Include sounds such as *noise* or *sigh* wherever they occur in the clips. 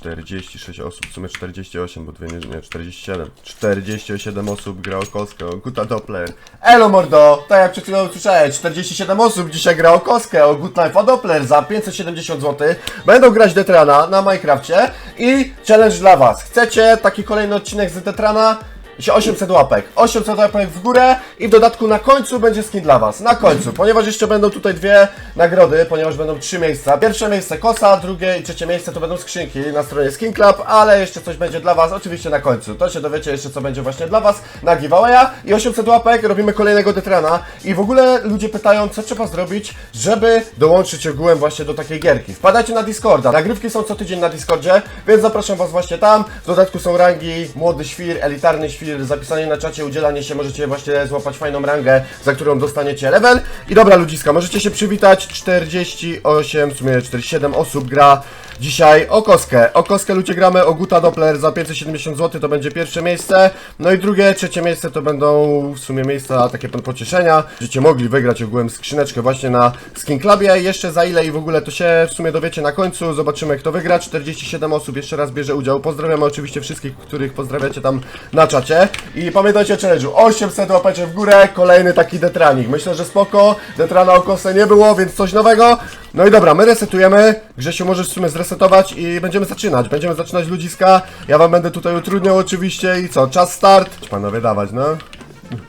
46 osób, w sumie 48, bo dwie nie, nie 47. 47 osób gra o kostkę, o Guta Doppler. Elo mordo, tak jak przed chwilą usłyszałeś, 47 osób dzisiaj gra o kostkę, o Good Life o Doppler za 570 zł. Będą grać Detrana na Minecrafcie i challenge dla was. Chcecie taki kolejny odcinek z Detrana? Się 800 łapek. 800 łapek w górę i w dodatku na końcu będzie skin dla Was. Na końcu, ponieważ jeszcze będą tutaj dwie nagrody, ponieważ będą trzy miejsca. Pierwsze miejsce kosa, drugie i trzecie miejsce to będą skrzynki na stronie Skin Club, ale jeszcze coś będzie dla Was, oczywiście na końcu. To się dowiecie jeszcze co będzie właśnie dla Was na giveawaya i 800 łapek robimy kolejnego Detrana i w ogóle ludzie pytają co trzeba zrobić, żeby dołączyć ogółem właśnie do takiej gierki. Wpadajcie na Discorda, nagrywki są co tydzień na Discordzie, więc zapraszam Was właśnie tam. W dodatku są rangi, młody świr, elitarny świr, zapisanie na czacie, udzielanie się, możecie właśnie złapać fajną rangę, za którą dostaniecie level. I dobra ludziska, możecie się przywitać, 48, w sumie 47 osób gra dzisiaj o koskę. O koskę ludzie gramy, o Guta Doppler za 570 zł to będzie pierwsze miejsce, no i drugie, trzecie miejsce to będą w sumie miejsca takie pocieszenia, będziecie mogli wygrać ogółem skrzyneczkę właśnie na Skin Clubie, jeszcze za ile i w ogóle to się w sumie dowiecie na końcu, zobaczymy kto wygra, 47 osób jeszcze raz bierze udział, pozdrawiamy oczywiście wszystkich, których pozdrawiacie tam na czacie. I pamiętajcie o challenge'u, 800 łapeczek w górę, kolejny taki detranik, myślę, że spoko, detrana o kosę nie było, więc coś nowego, no i dobra, my resetujemy, Grzesiu możesz w sumie zresetować i będziemy zaczynać, będziemy zaczynać ludziska, ja wam będę tutaj utrudniał oczywiście i co, czas start, panowie dawać, no.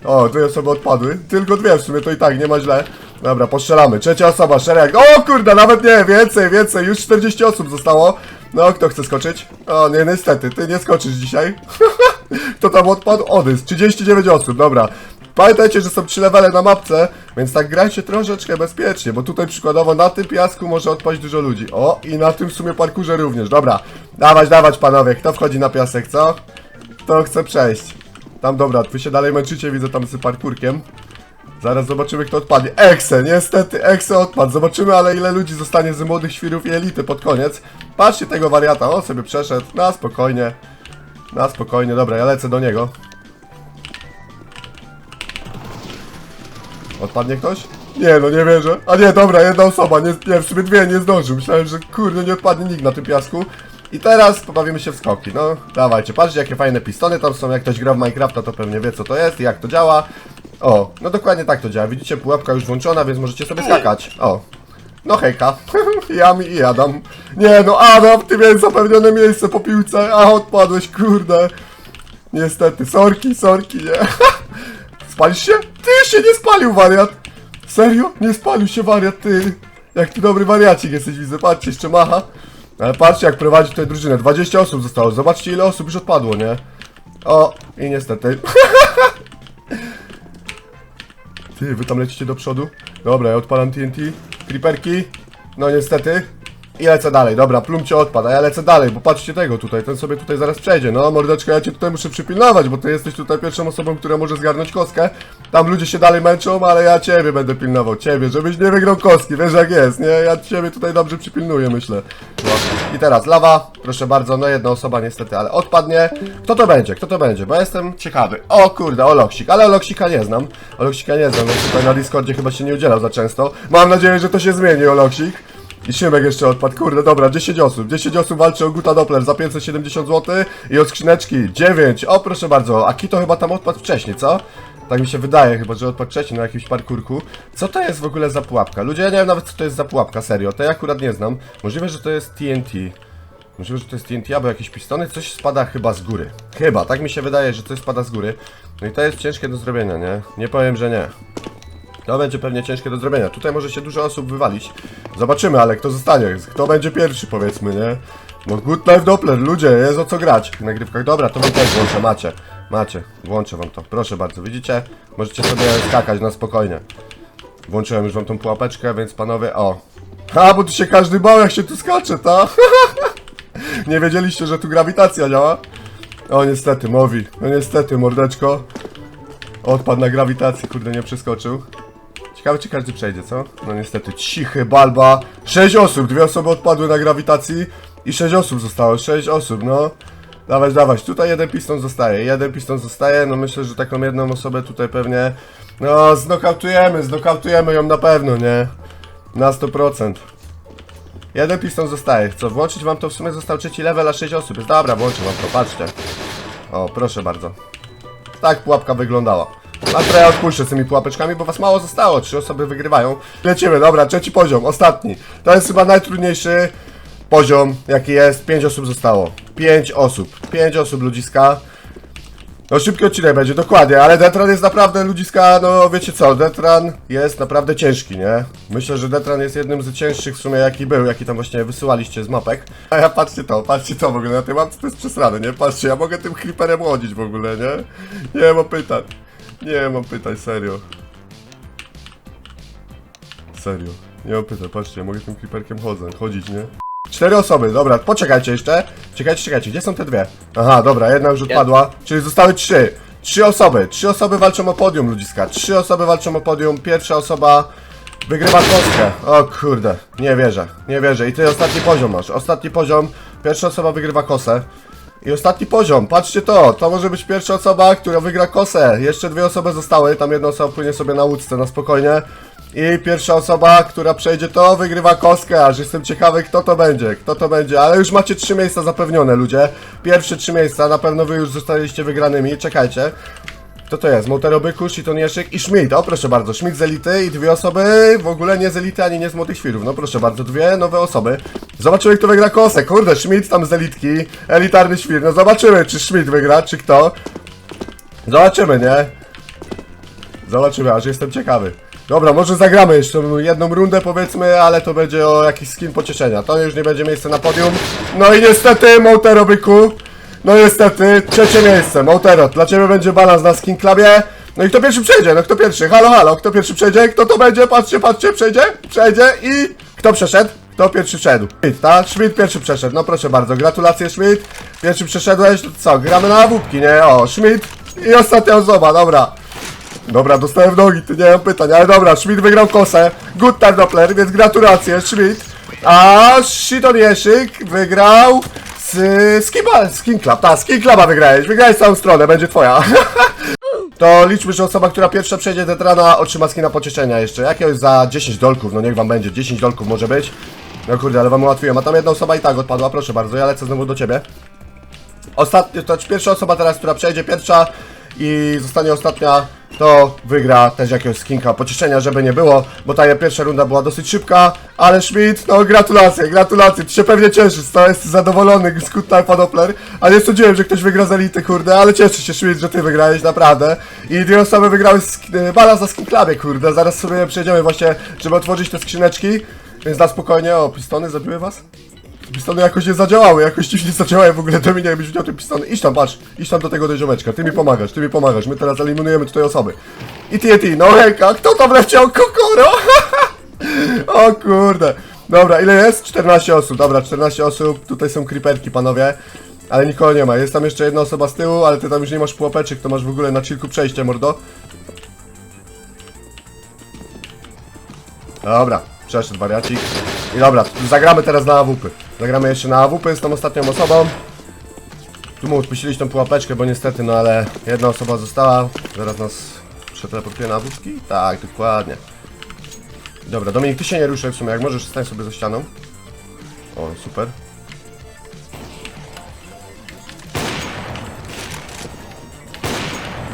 O, dwie osoby odpadły. Tylko dwie w sumie, to i tak nie ma źle. Dobra, postrzelamy. Trzecia osoba, szereg. O kurde, nawet nie, więcej, więcej. Już 40 osób zostało. No, kto chce skoczyć? O, nie, niestety, ty nie skoczysz dzisiaj. *laughs* Kto tam odpadł? Odys. 39 osób, dobra. Pamiętajcie, że są 3 levele na mapce, więc tak grajcie troszeczkę bezpiecznie, bo tutaj przykładowo na tym piasku może odpaść dużo ludzi. O, i na tym w sumie parkurze również. Dobra, dawać, dawać panowie. Kto wchodzi na piasek, co? Kto chce przejść? Tam dobra, wy się dalej męczycie, widzę tam z parkurkiem. Zaraz zobaczymy kto odpadnie. Exe, niestety Exe odpadł. Zobaczymy ale ile ludzi zostanie z młodych świrów i elity pod koniec. Patrzcie tego wariata, on sobie przeszedł. Na spokojnie. Na spokojnie, dobra, ja lecę do niego. Odpadnie ktoś? Nie, no nie wierzę. A nie, dobra, jedna osoba, nie, nie w sumie dwie, nie zdążył. Myślałem, że kurde, nie odpadnie nikt na tym piasku. I teraz pobawimy się w skoki, no dawajcie, patrzcie jakie fajne pistony tam są, jak ktoś gra w Minecrafta to pewnie wie co to jest i jak to działa. O, no dokładnie tak to działa, widzicie pułapka już włączona, więc możecie sobie skakać. O, no hejka, *laughs* Jami i Adam. Nie no Adam, ty miałeś zapewnione miejsce po piłce, a odpadłeś, kurde. Niestety, sorki, sorki, nie. *laughs* Spalisz się? Ty się nie spalił, wariat! Serio? Nie spalił się, wariat, ty! Jak ty dobry wariacik jesteś, widzę, patrzcie, jeszcze macha. Ale patrzcie, jak prowadzi tutaj drużynę. 20 osób zostało, zobaczcie ile osób już odpadło, nie? O, i niestety. *laughs* Ty, wy tam lecicie do przodu? Dobra, ja odpalam TNT. Creeperki. No niestety. I lecę dalej, dobra, plumcie odpada, ja lecę dalej, bo patrzcie tego tutaj, ten sobie tutaj zaraz przejdzie. No, mordeczko, ja cię tutaj muszę przypilnować, bo ty jesteś tutaj pierwszą osobą, która może zgarnąć kostkę. Tam ludzie się dalej męczą, ale ja ciebie będę pilnował, ciebie, żebyś nie wygrał kostki, wiesz jak jest, nie? Ja ciebie tutaj dobrze przypilnuję, myślę. No. I teraz lawa, proszę bardzo, no jedna osoba niestety, ale odpadnie. Kto to będzie, kto to będzie, bo jestem ciekawy. O kurde, Oloksik, ale Oloksika nie znam. Oloksika nie znam, więc tutaj na Discordzie chyba się nie udzielał za często. Mam nadzieję, że to się zmieni, Oloksik. I Szymek jeszcze odpadł, kurde, dobra, 10 osób. 10 osób walczy o Guta Doppler za 570 zł i od skrzyneczki 9. O, proszę bardzo, a Kito chyba tam odpadł wcześniej, co? Tak mi się wydaje chyba, że odpadł wcześniej na jakimś parkurku. Co to jest w ogóle za pułapka? Ludzie, ja nie wiem nawet co to jest za pułapka, serio. To ja akurat nie znam. Możliwe, że to jest TNT. Możliwe, że to jest TNT albo jakieś pistony. Coś spada chyba z góry. Chyba, tak mi się wydaje, że coś spada z góry. No i to jest ciężkie do zrobienia, nie? Nie powiem, że nie. To będzie pewnie ciężkie do zrobienia. Tutaj może się dużo osób wywalić. Zobaczymy, ale kto zostanie? Kto będzie pierwszy, powiedzmy, nie? No Good Life Doppler, ludzie, jest o co grać w nagrywkach. Dobra, to wam też włączę, macie. Macie, włączę wam to. Proszę bardzo, widzicie? Możecie sobie skakać na spokojnie. Włączyłem już wam tą pułapeczkę, więc panowie, o. A, bo tu się każdy bał, jak się tu skacze, ta? *laughs* Nie wiedzieliście, że tu grawitacja działa? O, niestety, Mowi. No niestety, mordeczko. Odpadł na grawitacji, kurde, nie przeskoczył. Ciekawe, czy każdy przejdzie, co? No niestety, cichy balba. 6 osób, dwie osoby odpadły na grawitacji i 6 osób zostało, 6 osób, no. Dawać, dawać, tutaj jeden piston zostaje, jeden piston zostaje, no myślę, że taką jedną osobę tutaj pewnie, no znokautujemy, znokautujemy ją na pewno, nie? Na 100%. Jeden piston zostaje. Co, włączyć wam to w sumie został trzeci level, a 6 osób jest. Dobra, włączę wam to, patrzcie. O, proszę bardzo. Tak pułapka wyglądała. A trochę odpuszczę z tymi pułapeczkami, bo was mało zostało. Trzy osoby wygrywają. Lecimy, dobra, trzeci poziom, ostatni. To jest chyba najtrudniejszy poziom, jaki jest. Pięć osób zostało. Pięć osób. Pięć osób ludziska. No szybki odcinek będzie, dokładnie, ale Detran jest naprawdę, ludziska, no wiecie co, Detran jest naprawdę ciężki, nie? Myślę, że Detran jest jednym z cięższych w sumie jaki był, jaki tam właśnie wysyłaliście z mapek. A ja patrzcie to, patrzcie to w ogóle, na tej mapce to jest przesrane, nie? Patrzcie, ja mogę tym creeperem chodzić w ogóle, nie? Nie mam pytań. Nie mam pytań, serio. Serio. Nie mam pytań, patrzcie, mogę tym creeperkiem chodzę, chodzić, nie? Cztery osoby, dobra, poczekajcie jeszcze. Czekajcie, czekajcie, gdzie są te dwie? Aha, dobra, jedna już odpadła, czyli zostały trzy. Trzy osoby, trzy osoby walczą o podium, ludziska. Trzy osoby walczą o podium, pierwsza osoba wygrywa kostkę. O kurde, nie wierzę, nie wierzę. I ty ostatni poziom masz, ostatni poziom, pierwsza osoba wygrywa kosę. I ostatni poziom, patrzcie to, to może być pierwsza osoba, która wygra kosę. Jeszcze dwie osoby zostały, tam jedna osoba płynie sobie na łódce na spokojnie. I pierwsza osoba, która przejdzie to, wygrywa kostkę, aż jestem ciekawy kto to będzie, kto to będzie, ale już macie trzy miejsca zapewnione ludzie. Pierwsze trzy miejsca, na pewno wy już zostaliście wygranymi, czekajcie. Kto to jest? Monterobyku, Shitonieszyk i Schmidt. O, proszę bardzo, Schmidt z Elity i dwie osoby w ogóle nie z Elity, ani nie z Młodych Świrów. No proszę bardzo, dwie nowe osoby. Zobaczymy, kto wygra kosę. Kurde, Schmidt tam z Elitki, elitarny świr. No zobaczymy, czy Schmidt wygra, czy kto. Zobaczymy, nie? Zobaczymy, aż jestem ciekawy. Dobra, może zagramy jeszcze jedną rundę powiedzmy, ale to będzie o jakiś skin pocieszenia. To już nie będzie miejsce na podium. No i niestety, Moutero byku. No niestety, trzecie miejsce, Moutero. Dla ciebie będzie balans na skin. No i kto pierwszy przejdzie? No kto pierwszy? Halo, halo, kto pierwszy przejdzie? Kto to będzie? Patrzcie, patrzcie, przejdzie? Przejdzie i... Kto przeszedł? Kto pierwszy wszedł? Schmidt, tak? Schmidt pierwszy przeszedł, no proszę bardzo, gratulacje Schmidt. Pierwszy przeszedłeś, co, gramy na łupki, nie? O, Schmidt i ostatnia osoba, dobra. Dobra, dostałem w nogi, ty nie mam pytań, ale dobra, Schmidt wygrał kosę. Good time Doppler, więc gratulacje, Schmidt. A Shiton Jeszyk wygrał z Skin, skin Club. Tak, Skin Cluba wygrałeś, wygrałeś całą stronę, będzie twoja. *laughs* To liczmy, że osoba, która pierwsza przejdzie Tetrana otrzyma skina pocieszenia jeszcze. Jakiegoś za 10 dolków, no niech wam będzie, 10 dolków może być. No kurde, ale wam ułatwiłem, a tam jedna osoba i tak odpadła, proszę bardzo, ja lecę znowu do ciebie. Ostatnia, to pierwsza osoba teraz, która przejdzie pierwsza i zostanie ostatnia, to wygra też jakiegoś skinka pocieszenia, żeby nie było, bo ta pierwsza runda była dosyć szybka, ale Schmidt, no gratulacje, gratulacje, ty się pewnie cieszysz, to jest zadowolony Time Doppler, a nie sądziłem, że ktoś wygra z Elity, kurde, ale cieszę się Schmidt, że ty wygrałeś, naprawdę. I dwie osoby wygrały sk- y, balans na Skin Clubie, kurde, zaraz sobie przejdziemy właśnie, żeby otworzyć te skrzyneczki, więc na spokojnie, o, pistony zabiły was? Pistony jakoś nie zadziałały, jakoś dziwnie zadziałały w ogóle, to mi nie byś widział te pistony. Idź tam, patrz, idź tam do tego do ty mi pomagasz, ty mi pomagasz, my teraz eliminujemy tutaj osoby. I TNT, no hejka, kto tam leciał? Kokoro! *laughs* o kurde. Dobra, ile jest? 14 osób, dobra, 14 osób, tutaj są creeperki, panowie. Ale nikogo nie ma, jest tam jeszcze jedna osoba z tyłu, ale ty tam już nie masz pułapeczek, to masz w ogóle na chillku przejście, mordo. Dobra, przeszedł wariacik. I dobra, zagramy teraz na AWP. Zagramy jeszcze na AWP tą ostatnią osobą. Tu mu odpuściliśmy tą pułapeczkę, bo niestety, no ale jedna osoba została. Zaraz nas przeteleportuje na AWP? Tak, dokładnie. Dobra, Dominik, ty się nie ruszaj w sumie, jak możesz, stań sobie za ścianą. O, super.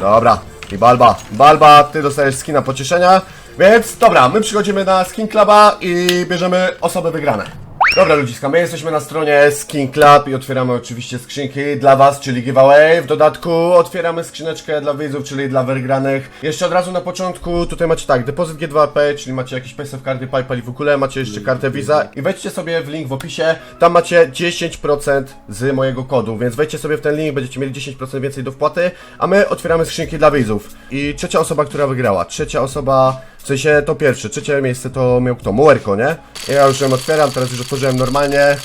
Dobra, i Balba. Balba, ty dostajesz skina pocieszenia. Więc dobra, my przychodzimy na Skin Cluba i bierzemy osoby wygrane. Dobra ludziska, my jesteśmy na stronie Skin Club i otwieramy oczywiście skrzynki dla was, czyli giveaway. W dodatku otwieramy skrzyneczkę dla widzów, czyli dla wygranych. Jeszcze od razu na początku, tutaj macie tak, depozyt G2P, czyli macie jakieś PaySafe karty, PayPal i w ogóle, macie jeszcze kartę Visa i wejdźcie sobie w link w opisie, tam macie 10% z mojego kodu, więc wejdźcie sobie w ten link, będziecie mieli 10% więcej do wpłaty, a my otwieramy skrzynki dla widzów. I trzecia osoba, która wygrała, trzecia osoba, w sensie to pierwsze, trzecie miejsce to miał kto? Muerko, nie? Ja już ją otwieram, teraz już otworzyłem normalnie.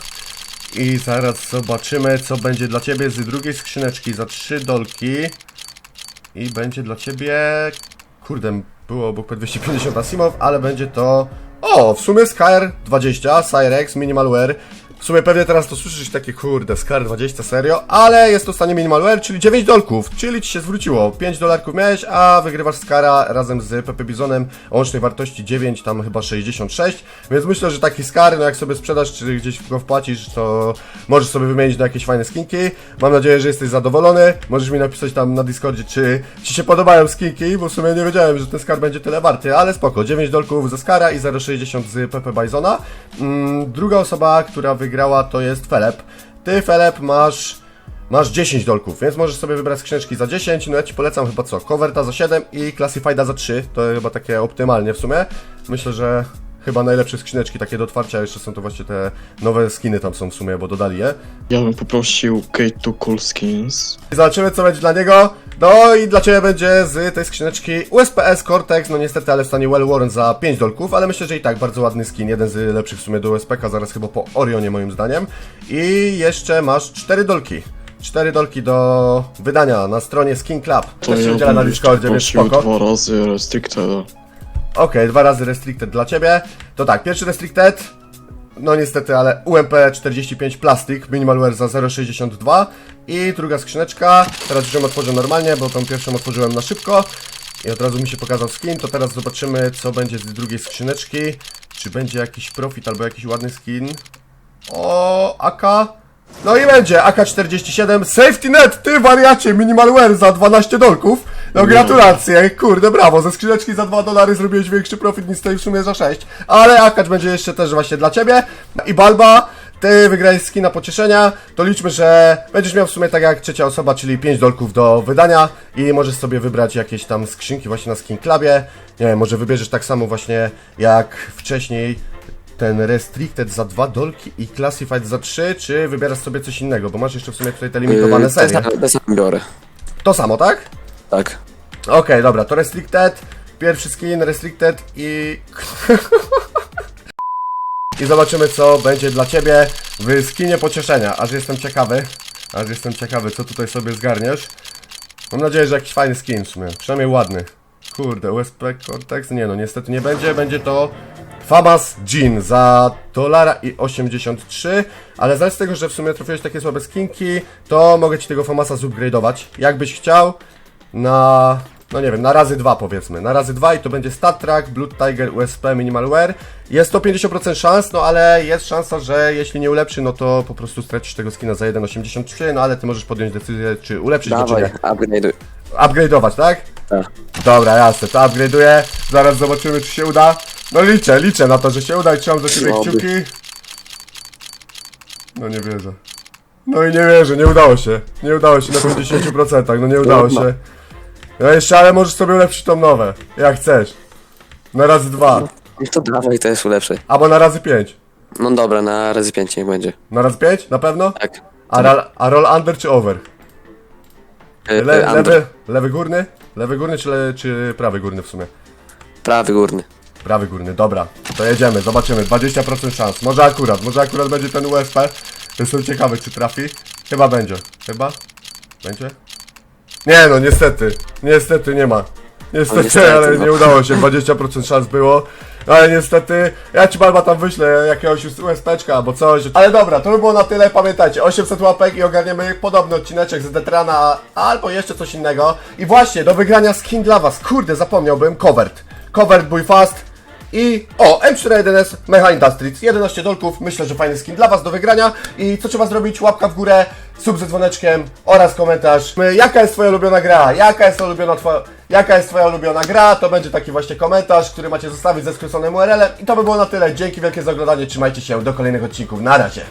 I zaraz zobaczymy, co będzie dla Ciebie z drugiej skrzyneczki za 3 dolki. I będzie dla Ciebie... Kurde, było obok P250 Asimov, ale będzie to... O, w sumie Skyr 20, Cyrex, Minimalware. W sumie pewnie teraz to słyszysz takie kurde, Scar 20 serio, ale jest to stanie minimalware, czyli 9 dolków, czyli ci się zwróciło. 5 dolarków miałeś, a wygrywasz Scara razem z Pepe Bizonem o łącznej wartości 9, tam chyba 66, więc myślę, że taki Scar, no jak sobie sprzedasz, czy gdzieś go wpłacisz, to możesz sobie wymienić na jakieś fajne skinki. Mam nadzieję, że jesteś zadowolony. Możesz mi napisać tam na Discordzie, czy ci się podobają skinki, bo w sumie nie wiedziałem, że ten Scar będzie tyle warty, ale spoko. 9 dolków ze Skara i 0,60 z Pepe Bizona. Mm, druga osoba, która wygrała to jest Felep. Ty, Felep, masz... Masz 10 dolków, więc możesz sobie wybrać skrzyneczki za 10. No ja ci polecam chyba co? Coverta za 7 i Classifieda za 3. To chyba takie optymalnie w sumie. Myślę, że chyba najlepsze skrzyneczki takie do otwarcia. Jeszcze są to właśnie te nowe skiny tam są w sumie, bo dodali je. Ja bym poprosił K2 Cool Skins. I zobaczymy co będzie dla niego. No i dla Ciebie będzie z tej skrzyneczki USPS Cortex, no niestety, ale w stanie Well Warren za 5 dolków, ale myślę, że i tak bardzo ładny skin, jeden z lepszych w sumie do USPK, zaraz chyba po Orionie moim zdaniem. I jeszcze masz 4 dolki. 4 dolki do wydania na stronie Skin Club. To Też się ja udziela na bym Discordzie, więc poprosił spoko. dwa razy Restricted. Okej, dwa razy restricted dla ciebie. To tak, pierwszy restricted. No niestety, ale UMP 45 plastik, minimalware za 0,62 i druga skrzyneczka, teraz już ją otworzę normalnie, bo tą pierwszą otworzyłem na szybko i od razu mi się pokazał skin, to teraz zobaczymy co będzie z drugiej skrzyneczki, czy będzie jakiś profit albo jakiś ładny skin. O, AK. No i będzie AK-47 Safety Net, ty wariacie, minimalware za 12 dolków. No gratulacje, kurde, brawo, ze skrzyneczki za 2 dolary zrobiłeś większy profit niż tej w sumie za 6. Ale AK będzie jeszcze też właśnie dla ciebie. I Balba, ty wygrałeś skina pocieszenia, to liczmy, że będziesz miał w sumie tak jak trzecia osoba, czyli 5 dolków do wydania i możesz sobie wybrać jakieś tam skrzynki właśnie na Skin Clubie. Nie wiem, może wybierzesz tak samo właśnie jak wcześniej ten Restricted za 2 dolki i Classified za 3, czy wybierasz sobie coś innego, bo masz jeszcze w sumie tutaj te limitowane Yy, serie. Te, te same biorę. To samo, tak? Tak. Okej, dobra, to Restricted, pierwszy skin Restricted i... *laughs* I zobaczymy co będzie dla Ciebie w skinie pocieszenia, aż jestem ciekawy, aż jestem ciekawy co tutaj sobie zgarniesz. Mam nadzieję, że jakiś fajny skin w sumie, przynajmniej ładny. Kurde, USP Cortex? Nie no, niestety nie będzie, będzie to Famas Jean za dolara i 83, ale z tego, że w sumie trafiłeś takie słabe skinki, to mogę Ci tego Famasa zupgrade'ować, jakbyś chciał, na, no nie wiem, na razy dwa powiedzmy, na razy dwa i to będzie Stat Track, Blood Tiger, USP, Minimalware. Jest to 50% szans, no ale jest szansa, że jeśli nie ulepszy, no to po prostu stracisz tego skina za 1,83, no ale Ty możesz podjąć decyzję, czy ulepszyć go, czy Dawaj, nie. upgrade'uj. Upgrade'ować, tak? Tak. Dobra, jasne, to upgrade'uję. Zaraz zobaczymy, czy się uda. No liczę, liczę na to, że się uda i trzymam za ciebie kciuki. No nie wierzę. No i nie wierzę, nie udało się. Nie udało się na 50%, no nie udało Trudno. się. No jeszcze, ale możesz sobie ulepszyć tą nowe, jak chcesz. Na razy dwa, No to dawaj, to jest lepsze. albo na razy pięć. No dobra, na razy 5 niech będzie. Na razy pięć? Na pewno? Tak. A, ra- a roll under czy over? E, Le- e, under. lewy, lewy górny? Lewy górny czy, le- czy prawy górny w sumie? Prawy górny. Prawy górny, dobra. To jedziemy, zobaczymy. 20% szans. Może akurat, może akurat będzie ten USP. Jestem ciekawy, czy trafi. Chyba będzie. Chyba? Będzie? Nie no, niestety. Niestety nie ma. Niestety, niestety, ale no. nie udało się. 20% szans było. Ale niestety, ja ci Balba tam wyślę jakiegoś USPczka albo coś. Ale dobra, to by było na tyle. Pamiętajcie, 800 łapek i ogarniemy podobny odcineczek z Detrana albo jeszcze coś innego. I właśnie, do wygrania skin dla was. Kurde, zapomniałbym. Covert. Covert Boy Fast. I o, M41S Mecha Industries, 11 dolków, myślę, że fajny skin dla Was do wygrania. I co trzeba zrobić? Łapka w górę, sub ze dzwoneczkiem oraz komentarz. Jaka jest Twoja ulubiona gra? Jaka jest ulubiona twoja, jaka jest Twoja ulubiona gra? To będzie taki właśnie komentarz, który macie zostawić ze skróconym URL-em. I to by było na tyle. Dzięki wielkie za oglądanie, trzymajcie się, do kolejnych odcinków. Na razie.